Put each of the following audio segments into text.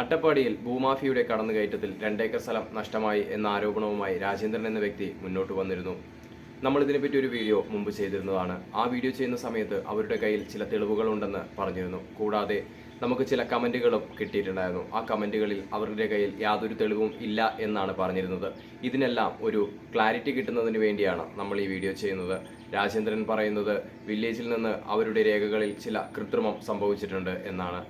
അട്ടപ്പാടിയിൽ ഭൂമാഫിയുടെ കടന്നുകയറ്റത്തിൽ രണ്ടേക്കർ സ്ഥലം നഷ്ടമായി എന്ന ആരോപണവുമായി രാജേന്ദ്രൻ എന്ന വ്യക്തി മുന്നോട്ട് വന്നിരുന്നു. നമ്മൾ ഇതിനെപ്പറ്റി ഒരു വീഡിയോ മുമ്പ് ചെയ്തിരുന്നതാണ്. ആ വീഡിയോ ചെയ്യുന്ന സമയത്ത് അവരുടെ കയ്യിൽ ചില തെളിവുകളുണ്ടെന്ന് പറഞ്ഞിരുന്നു. കൂടാതെ നമുക്ക് ചില കമന്റുകളും കിട്ടിയിട്ടുണ്ടായിരുന്നു. ആ കമന്റുകളിൽ അവരുടെ കയ്യിൽ യാതൊരു തെളിവും ഇല്ല എന്നാണ് പറഞ്ഞിരുന്നത്. ഇതിനെല്ലാം ഒരു ക്ലാരിറ്റി കിട്ടുന്നതിന് വേണ്ടിയാണ് നമ്മൾ ഈ വീഡിയോ ചെയ്യുന്നത്. രാജേന്ദ്രൻ പറയുന്നത് വില്ലേജിൽ നിന്ന് അവരുടെ രേഖകളിൽ ചില കൃത്രിമം സംഭവിച്ചിട്ടുണ്ട് എന്നാണ്.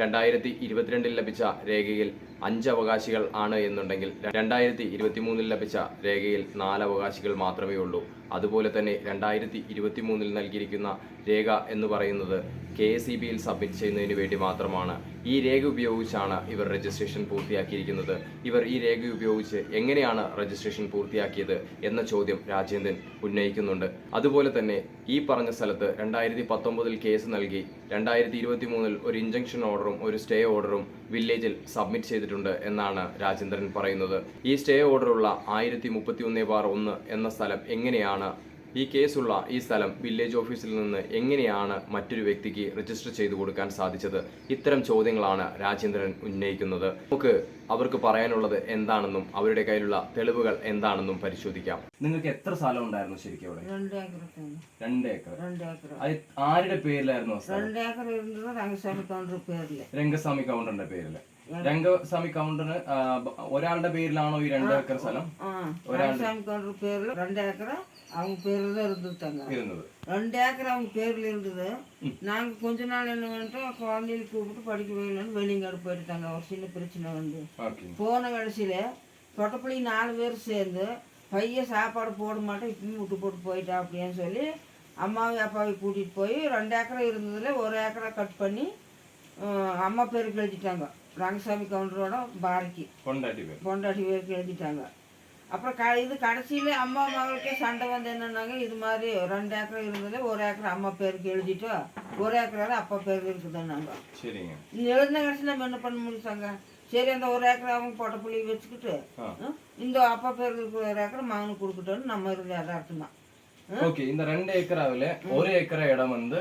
രണ്ടായിരത്തി ഇരുപത്തിരണ്ടിൽ ലഭിച്ച രേഖയിൽ അഞ്ച് അവകാശികൾ ആണ് എന്നുണ്ടെങ്കിൽ രണ്ടായിരത്തി ഇരുപത്തി മൂന്നിൽ ലഭിച്ച രേഖയിൽ നാല് അവകാശികൾ മാത്രമേ ഉള്ളൂ. അതുപോലെ തന്നെ രണ്ടായിരത്തി ഇരുപത്തി മൂന്നിൽ നൽകിയിരിക്കുന്ന രേഖ എന്ന് പറയുന്നത് കെ എസ് ഇ ബിയിൽ സബ്മിറ്റ് ചെയ്യുന്നതിന് വേണ്ടി മാത്രമാണ്. ഈ രേഖ ഉപയോഗിച്ചാണ് ഇവർ രജിസ്ട്രേഷൻ പൂർത്തിയാക്കിയിരിക്കുന്നത്. ഇവർ ഈ രേഖ ഉപയോഗിച്ച് എങ്ങനെയാണ് രജിസ്ട്രേഷൻ പൂർത്തിയാക്കിയത് എന്ന ചോദ്യം രാജേന്ദ്രൻ ഉന്നയിക്കുന്നുണ്ട്. അതുപോലെ തന്നെ ഈ പറഞ്ഞ സ്ഥലത്ത് രണ്ടായിരത്തി പത്തൊമ്പതിൽ കേസ് നൽകി രണ്ടായിരത്തി ഇരുപത്തി മൂന്നിൽ ഒരു ഇഞ്ചക്ഷൻ ഓർഡറും ഒരു സ്റ്റേ ഓർഡറും വില്ലേജിൽ സബ്മിറ്റ് ചെയ്തിട്ടുണ്ട്. ചെയ്തിട്ടുണ്ട് എന്നാണ് രാജേന്ദ്രൻ പറയുന്നത്. ഈ സ്റ്റേ ഓർഡറുള്ള ആയിരത്തി മുപ്പത്തി ഒന്ന് ബാർ ഒന്ന് എന്ന സ്ഥലം എങ്ങനെയാണ്? ഈ കേസുള്ള ഈ സ്ഥലം വില്ലേജ് ഓഫീസിൽ നിന്ന് എങ്ങനെയാണ് മറ്റൊരു വ്യക്തിക്ക് രജിസ്റ്റർ ചെയ്തു കൊടുക്കാൻ സാധിച്ചത്? ഇത്തരം ചോദ്യങ്ങളാണ് രാജേന്ദ്രൻ ഉന്നയിക്കുന്നത്. നമുക്ക് അവർക്ക് പറയാനുള്ളത് എന്താണെന്നും അവരുടെ കയ്യിലുള്ള തെളിവുകൾ എന്താണെന്നും പരിശോധിക്കാം. നിങ്ങൾക്ക് എത്ര സ്ഥലം ഉണ്ടായിരുന്നു ശരിക്കും അവിടെ? രണ്ട് ഏക്കർ ആരുടെ പേരിലായിരുന്നു രംഗസ്വാമി കൗണ്ടറിന്റെ പേരിൽ. രംഗസ്വാമി കൗണ്ടറിന് ആ, ബ- ഒരാളുടെ പേരിലാണോ ഈ രണ്ട് ഏക്കർ സ്ഥലം ஆ, ரங்கசாமி கவுண்டர் பேர்ல ரெண்டு ஏக்கர் அவங்க பேர்ல தான் இருந்துட்டாங்க ഇരുന്നത് ரெண்டு ஏக்கர் அவங்க பேர்ல இருந்தது நாங்க கொஞ்ச நாள் என்ன பண்ணிட்டோம் குழந்தைகளுக்கு கூப்பிட்டு படிக்க வைக்கலன்னு வெளிங்காடு போயிட்டாங்க ஒரு சின்ன பிரச்சனை வந்து ഓക്കെ போன கடைசியில தொட்டப்பள்ளி நாலு பேர் சேர்ந்து பையன் சாப்பாடு போட மாட்டேன் இப்பயும் விட்டு போட்டு போயிட்டா அப்படின்னு சொல்லி அம்மாவை அப்பாவை கூட்டிகிட்டு போய் ரெண்டு ஏக்கரை இருந்ததுல ஒரு ஏக்கரை கட் பண்ணி அஹ், அம்மா பேருக்கு எழுதிட்டாங்க ரங்கசாமி கவுண்டரோட பாரதி. பொண்டாட்டி பேர். பொண்டாட்டி பேருக்கு எழுதிட்டாங்க அப்புறம் க இது கடைசியில் அம்மா மகளுக்கே சண்டை வந்து என்னன்னாங்க இது மாதிரி ரெண்டு ஏக்கர் இருந்தது ஒரு ஏக்கர் அம்மா பேருக்கு எழுதிட்டோம் ஒரு ஏக்கரால அப்பா பேருக்கு இருக்குதுன்னாங்க சரிங்க. இது எழுதின கடைசி நம்ம என்ன பண்ண முடிச்சாங்க சரி அந்த ஒரு ஏக்கர் அவங்க பொட்ட புள்ளி வச்சுக்கிட்டு இந்த அப்பா பேருக்கு இருக்கிற ஒரு ஏக்கர் மகனுக்கு கொடுக்கட்டோன்னு நம்ம இருக்கிற யதார்த்தம். ஓகே இந்த ரெண்டு ஏக்கராவில ஒரு ஏக்கரா இடம் வந்து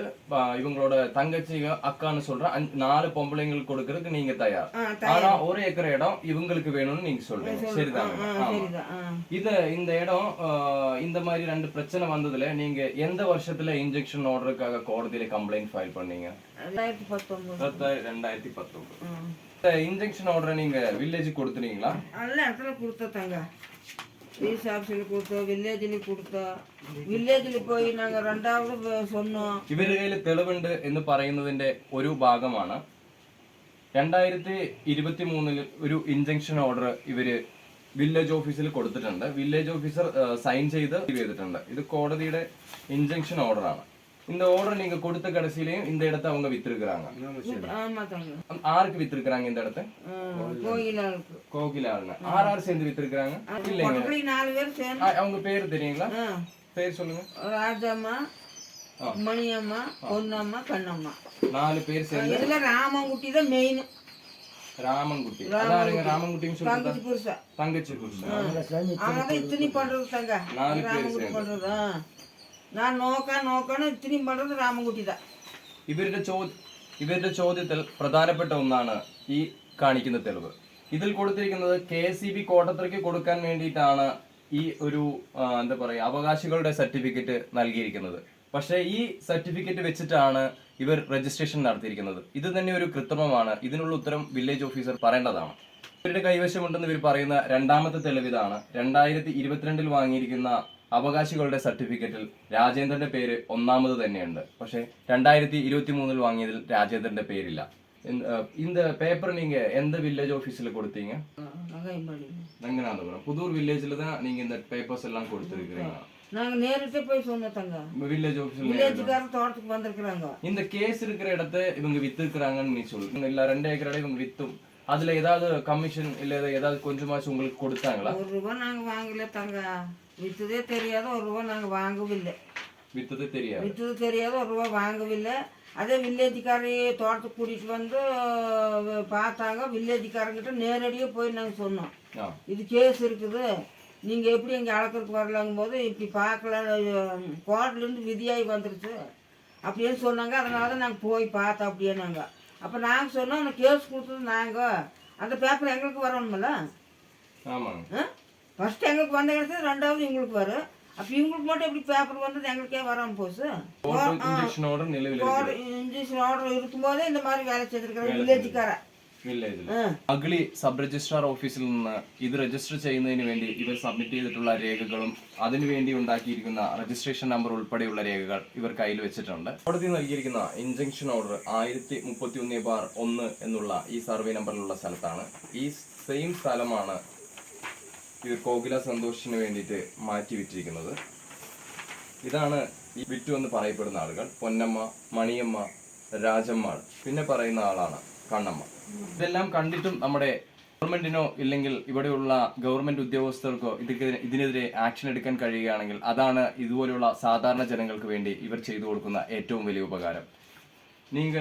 இவங்களோட தங்கச்சி அக்கான்னு சொல்ற நாலு பொம்பளைங்களுக்கு கொடுக்கறதுக்கு நீங்க தயார். ஆனா ஒரு ஏக்கர் இடம் இவங்களுக்கு வேணும்னு நீங்க சொல்றீங்க. சரிதாங்க. சரிதான்? இது இந்த இடம் இந்த மாதிரி ரெண்டு பிரச்சனை வந்ததுல நீங்க எந்த வருஷத்துல இன்ஜெக்ஷன் ஆர்டருக்காக கோடதியில கம்ப்ளைண்ட் ஃபைல் பண்ணீங்க? ரெண்டாயிரத்தி பத்தொன்பது இன்ஜெக்ஷன் ஆர்டரை நீங்க வில்லேஜ் கொடுத்துறீங்களா நல்ல இடத்துல கொடுத்தாங்க ரீஸ் ஆஃபீஸில் கொடுத்தோம் வில்லேஜில் கொடுத்தோம் வில்லேஜில் போய் நாங்கள் ரெண்டாவது வ- சொன்னோம் ഇവരുടെ കയ്യിൽ തെളിവുണ്ട് എന്ന് പറയുന്നതിന്റെ ഒരു ഭാഗമാണ് രണ്ടായിരത്തി ഇരുപത്തി മൂന്നിൽ ഒരു ഇൻജങ്ഷൻ ഓർഡർ ഇവര് വില്ലേജ് ഓഫീസിൽ കൊടുത്തിട്ടുണ്ട് വില്ലേജ് ഓഫീസർ സൈൻ ചെയ്ത് ചെയ്തിട്ടുണ്ട് ഇത് കോടതിയുടെ ഇൻജങ്ഷൻ ഓർഡർ ആണ് இந்த ஆர்டர் நீங்க கொடுத்த கடைசியிலையும் இந்த இடத்த அவங்க வித்திருக்கிறாங்க. ஆமாம் தாங்க. ஆருக்கு வித்திருக்கிறாங்க இந்த இடத்த? கோகிலாருங்க ஆர் ஆர் சேர்ந்து வித்திருக்கிறாங்க? இல்லைங்க. சேர்ந்து. அவங்க பேர் தெரியுங்களா? பேர் சொல்லுங்க. ராஜம்மா மணியம்மா பொன்னம்மா கண்ணம்மா. நாலு பேர் சேர்ந்து. இதுல ராமங்குட்டி தான் மெயின் ராமன்குட்டி அதாருங்க ராமன்குட்டின்னு சொல்றது? தங்கச்சி புருஷா. தங்கச்சி புருஷன் அவங்கதான் இத்தனி பண்றது தங்க. நாலு பேர் ராமங்குட்டி ഞാൻ നോക്കാൻ നോക്കണം. ഇത്രയും പണ്ടത് രാമൻകുട്ടി ഇവരുടെ ചോ ഇവരുടെ ചോദ്യത്തിൽ പ്രധാനപ്പെട്ട ഒന്നാണ് ഈ കാണിക്കുന്ന തെളിവ്. ഇതിൽ കൊടുത്തിരിക്കുന്നത് കെ സി ബി കോട്ടത്തിലേക്ക് കൊടുക്കാൻ വേണ്ടിയിട്ടാണ് ഈ ഒരു എന്താ പറയുക അവകാശികളുടെ സർട്ടിഫിക്കറ്റ് നൽകിയിരിക്കുന്നത്. പക്ഷേ ഈ സർട്ടിഫിക്കറ്റ് വെച്ചിട്ടാണ് ഇവർ രജിസ്ട്രേഷൻ നടത്തിയിരിക്കുന്നത്. ഇത് തന്നെ ഒരു കൃത്രിമമാണ്. ഇതിനുള്ള ഉത്തരം വില്ലേജ് ഓഫീസർ പറയേണ്ടതാണ്. ഇവരുടെ കൈവശമുണ്ടെന്ന് ഇവർ പറയുന്ന രണ്ടാമത്തെ തെളിവ് ഇതാണ്. രണ്ടായിരത്തി ഇരുപത്തിരണ്ടിൽ വാങ്ങിയിരിക്കുന്ന അവകാശികളുടെ സർട്ടിഫിക്കറ്റിൽ രാജേന്ദ്രന്റെ പേര് ഒന്നാമത് തന്നെയുണ്ട് പക്ഷേ രണ്ടായിരത്തി ഇരുപത്തി മൂന്നിൽ വാങ്ങിയതിൽ രാജേന്ദ്രന്റെ പേരില്ല இந்த- அஹ், இந்த பேப்பர் நீங்க எந்த வில்லேஜ் ஆபீஸ்ல கொடுத்தீங்க நகைமணி ரங்கநாதபுரம் புதூர் வில்லேஜ்ல தான் நீங்க இந்த பேப்பர்ஸ் எல்லாம் கொடுத்துருக்கீங்க நாங்க நேரிட்டே போய் சொன்னோம் தங்க வில்லேஜ் ஆபீஸ்ல வில்லேஜுக்காரர் தோட்டத்துக்கு வந்திருக்கிறாங்க இந்த கேஸ் இருக்கிற இடத்த இவங்க வித்திருக்கிறாங்கன்னு நீ சொல்லு இல்ல ரெண்டு ஏக்கர் இடம் இவங்க வித்தும் அதுல ஏதாவது கமிஷன் இல்ல ஏதாவது கொஞ்சமாச்சும் உங்களுக்கு கொடுத்தாங்களா ஒரு ரூபா நாங்க வாங்கல தங்க வித்ததே தெரியாத ஒரு ரூபா நாங்க வாங்கவில்லை. வித்தது தெரியாது. வித்தது தெரியாத ஒரு ரூபா வாங்கவில்லை. அதே வில்லேஜுக்காரி தோட்டத்துக்கு கூட்டிகிட்டு வந்து பார்த்தாங்க. வில்லேஜுக்காரங்கிட்ட நேரடியாக போய் நாங்கள் சொன்னோம். ஆ. இது கேஸ் இருக்குது. நீங்கள் எப்படி இங்கே அளக்கிறதுக்கு வரலாங்கும் போது இப்படி பார்க்கல கோர்ட்லேருந்து விதியாகி வந்துருச்சு. அப்படின்னு சொன்னாங்க. அதனால தான் நாங்கள் போய் பார்த்தோம் அப்படியே நாங்கள் அப்போ நாங்கள் சொன்னோம் அந்த கேஸ் கொடுத்தது நாங்கள் அந்த பேப்பர் எங்களுக்கு வரணுமில்ல ஆமாங்க. ஃபர்ஸ்ட் எங்களுக்கு வந்த இடத்துல ரெண்டாவது இவங்களுக்கு வரும் அப்போ இவங்களுக்கு மட்டும் எப்படி பேப்பர் வந்தது எங்களுக்கே வராமல் போச்சு இன்ஜெக்ஷனோட நிலவில் இன்ஜெக்ஷன் ஆர்டர் இருக்கும்போதே இந்த மாதிரி வேலை செய்திருக்கிறேன் വില്ലേജുകാരൻ വില്ലേജിൽ അഗ്ലി സബ് രജിസ്ട്രാർ ഓഫീസിൽ നിന്ന് ഇത് രജിസ്റ്റർ ചെയ്യുന്നതിന് വേണ്ടി ഇവർ സബ്മിറ്റ് ചെയ്തിട്ടുള്ള രേഖകളും അതിനുവേണ്ടി ഉണ്ടാക്കിയിരിക്കുന്ന രജിസ്ട്രേഷൻ നമ്പർ ഉൾപ്പെടെയുള്ള രേഖകൾ ഇവർ കയ്യിൽ വെച്ചിട്ടുണ്ട് കോടതി നൽകിയിരിക്കുന്ന ഇൻജങ്ഷൻ ഓർഡർ ആയിരത്തി മുപ്പത്തി ഒന്ന് ബാർ ഒന്ന് എന്നുള്ള ഈ സർവേ നമ്പറിലുള്ള സ്ഥലത്താണ് ഈ സെയിം സ്ഥലമാണ് ഇത് കോകില സന്തോഷിന് വേണ്ടിയിട്ട് മാറ്റി വിറ്റിരിക്കുന്നത്. ഇതാണ് ഈ വിറ്റു എന്ന് പറയപ്പെടുന്ന ആളുകൾ. പൊന്നമ്മ മണിയമ്മ രാജമ്മ പിന്നെ പറയുന്ന ആളാണ് കണ്ണമ്മ. ഇതെല്ലാം കണ്ടിട്ടും നമ്മുടെ ഗവൺമെന്റിനോ ഇല്ലെങ്കിൽ ഇവിടെയുള്ള ഗവൺമെന്റ് ഉദ്യോഗസ്ഥർക്കോ ഇതിനെതിരെ ഇതിനെതിരെ ആക്ഷൻ എടുക്കാൻ കഴിയുകയാണെങ്കിൽ അതാണ് ഇതുപോലെയുള്ള സാധാരണ ജനങ്ങൾക്ക് വേണ്ടി ഇവർ ചെയ്തു കൊടുക്കുന്ന ഏറ്റവും വലിയ ഉപകാരം. நீங்க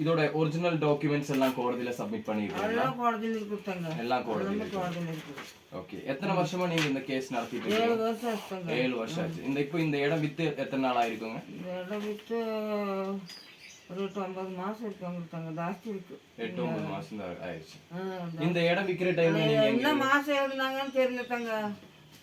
இதோட ஒரிஜினல் டாக்குமெண்ட்ஸ் எல்லாம் கோடதியில சப்மிட் பண்ணிருக்கீங்களா? எல்லாம் கோடதியில் இருக்குதாங்க எல்லாம் கோடதியில ஓகே எத்தனை வருஷமா நீங்க இந்த கேஸ் நடத்திட்டு இருக்கீங்க? ஏழு வருஷம் ஆச்சுங்க. ஏழு வருஷம் ஆச்சு. இந்த இப்போ இந்த இடம் வித்து எத்தனை நாள் ஆயிருக்குங்க? இடம் விட்டு ஒரு எட்டு ஒன்பது மாதம் இருக்கு ஜாஸ்தி இருக்கு. எட்டு ஒன்பது மாசம் தான் ஆயிடுச்சு இந்த இடம் விக்கிற டைம்ல நீங்க என்ன மாதம் இருந்தாங்கன்னு தெரியல